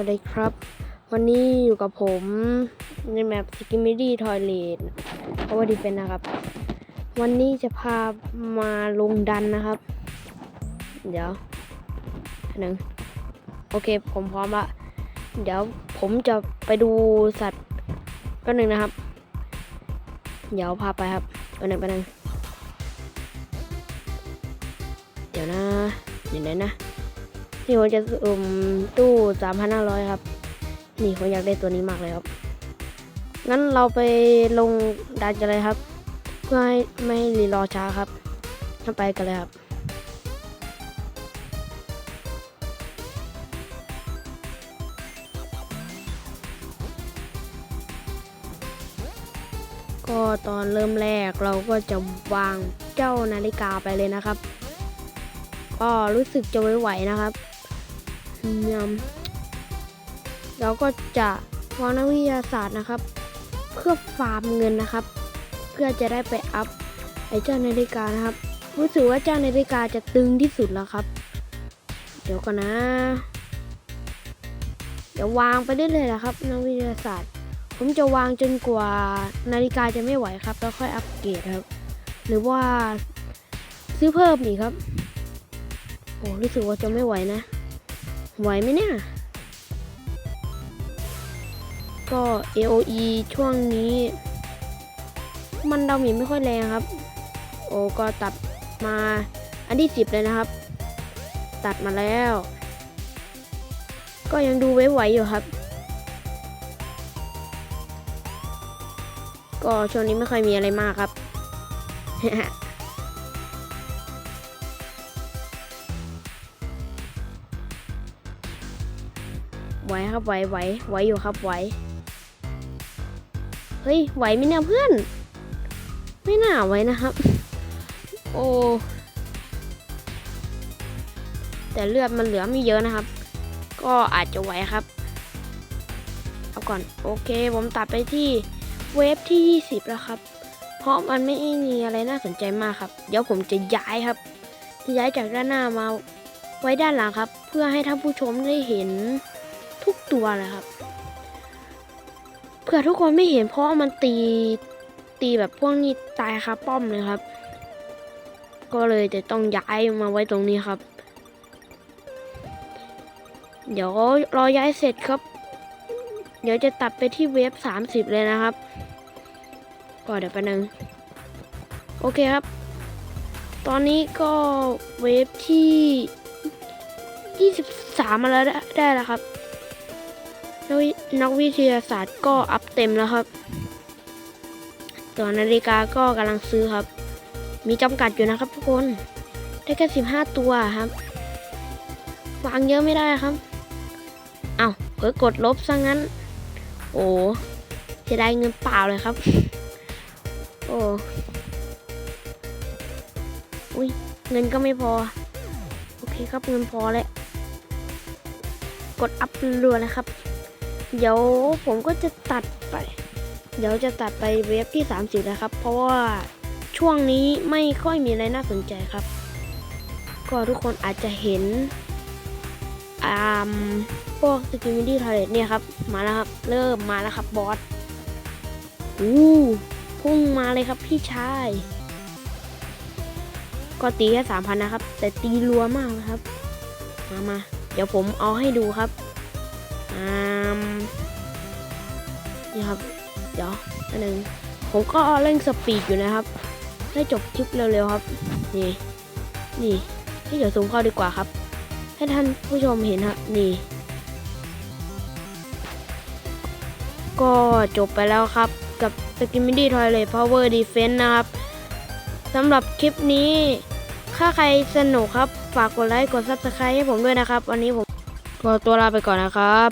วัสดีครับ วันนี้อยู่กับผมในแมปสกิมิดี้ทอยเลทเพราะว่าดีเฟนนะครับ วันนี้จะพามาลงดันนะครับ เดี๋ยวหนึ่งโอเคผมพร้อมละเดี๋ยวผมจะไปดูสัตว์ก็หนึ่งนะครับ เดี๋ยวพาไปครับก็หนึ่งไปหนึ่งเดี๋ยวนะเดี๋ยวนะ นี่ผมจะสุ่มตู้สามพันห้าร้อยครับ นี่ผมอยากได้ตัวนี้มากเลยครับ งั้นเราไปลงดันกันเลยครับ เพื่อให้ไม่ให้รีรอช้าครับถ้าไปกันเลยครับก็ตอนเริ่มแรกเราก็จะวางเจ้านาฬิกาไปเลยนะครับ ก็รู้สึกจะไม่ไหวนะครับ ยำเราก็จะวางนักวิทยาศาสตร์นะครับ เพื่อฟาร์มเงินนะครับ เพื่อจะได้ไปอัพไอ้เจ้านาฬิกานะครับ รู้สึกว่าเจ้านาฬิกาจะตึงที่สุดแล้วครับ เดี๋ยวก่อนนะ เดี๋ยววางไปเรื่อยๆนะครับนักวิทยาศาสตร์ ผมจะวางจนกว่านาฬิกาจะไม่ไหวครับ แล้วค่อยอัปเกรดครับ หรือว่าซื้อเพิ่มอีกครับโอ้รู้สึกว่าจะไม่ไหวนะ ไหวไหมเนี่ย ก็ AOE ช่วงนี้ มันดาเมจไม่ค่อยแรงครับ โอ้ก็ตัดมาอันที่ 10 เลยนะครับ ตัดมาแล้ว ก็ยังดูไว้ไหวอยู่ครับ ก็ช่วงนี้ไม่ค่อยมีอะไรมากครับ ไหวครับไหวไหวไหวอยู่ครับไหวเฮ้ยไหวไหมเนี่ยเพื่อน ไม่น่าไหวนะครับ โอ้แต่เลือดมันเหลือไม่เยอะนะครับ ก็อาจจะไหวครับ เอาก่อนโอเคผมตัดไปที่เวฟที่ 20 แล้วครับ เพราะมันไม่มีอะไรน่าสนใจมากครับ เดี๋ยวผมจะย้ายครับย้ายจากด้านหน้ามาไว้ด้านหลังครับ เพื่อให้ท่านผู้ชมได้เห็น ทุกตัวเลยครับเผื่อทุกคนไม่เห็นเพราะว่ามันตีตีแบบพวกนี้ตายคาป้อมเลยครับ ก็เลยจะต้องย้ายมาไว้ตรงนี้ครับ เดี๋ยวรอย้ายเสร็จครับ เดี๋ยวจะตัดไปที่เวฟ30เลยนะครับ ก็เดี๋ยวไปบนึงโอเคครับ ตอนนี้ก็เวฟที่23มาแล้วได้แล้วครับ นักวินักวิทยาศาสตร์ก็อัพเต็มแล้วครับตัวนาฬิกาก็กำลังซื้อครับ มีจำกัดอยู่นะครับทุกคน ได้แค่สิบห้าตัวครับ วางเยอะไม่ได้ครับ เอา้าเผลอกดลบซะงั้น โอ้จะได้เงินเปล่าเลยครับ โอ้อุ้ยเงินก็ไม่พอ โอเคครับเงินพอแล้ว กดอัพรัวๆเลยครับ เดี๋ยวผมก็จะตัดไป เดี๋ยวจะตัดไปเวฟที่ 30 นะครับ เพราะว่าช่วงนี้ไม่ค่อยมีอะไรน่าสนใจครับ ก็ทุกคนอาจจะเห็นอ่าพวกสกิมิดี้ทอร์เรตเนี่ยครับ มาแล้วครับ เริ่มมาแล้วครับบอสอู้พุ่งมาเลยครับพี่ชาย ก็ตีแค่สามพันนะครับ แต่ตีรัวมากนะครับ มามา เดี๋ยวผมเอาให้ดูครับ นี่ครับ เดี๋ยวอันหนึ่งผมก็เร่งสปีดอยู่นะครับ ให้จบคลิปเร็วๆครับ นี่ นี่ให้เดี๋ยวซูมเข้าดีกว่าครับ ให้ท่านผู้ชมเห็นครับ นี่ ก็จบไปแล้วครับ กับ s k i m m y Toilet Power Defense นะครับสำหรับคลิปนี้ ถ้าใครสนุกครับ ฝากกดไลค์ กด Subscribe ให้ผมด้วยนะครับ วันนี้ผม ขอตัวลาไปก่อนนะครับ